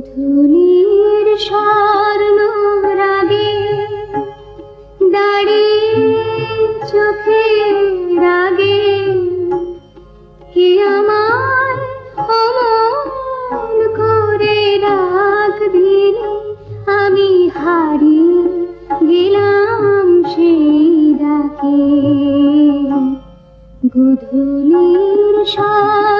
গুধুলির স্বর্ণ রাগে দাঁড়িয়ে চোখে রাগে কে আমার অমন করে ডাক দিলে আমি হারিয়ে গেলাম সেই ডাকে? গুধুলির স্বর্ণ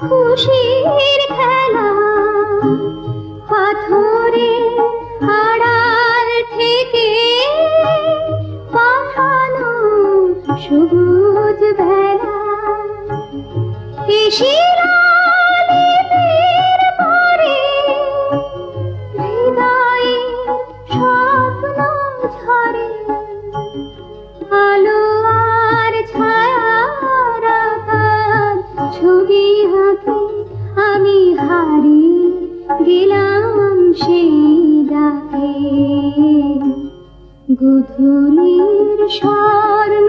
খুশির খেলা পাথরে আড়াল থেকে পাঠানো সবুজ ভেলা শিরালিপির ছবি হাতে আমি হারি গেলাম সেই ডাকে। গুধুলির স্বর্ণ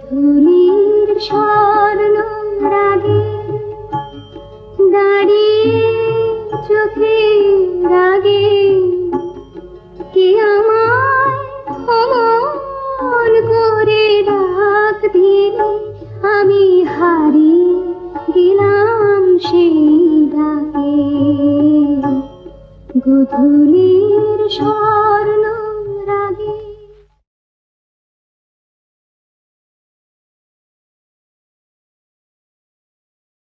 গুধুলির স্বর্ণ রাগে দাঁড়িয়ে চোখে রাগে কে আমায় অমন করে ডাক দিলে আমি হারিয়ে গেলাম সেই ডাকে গুধুলির স্বর্ণ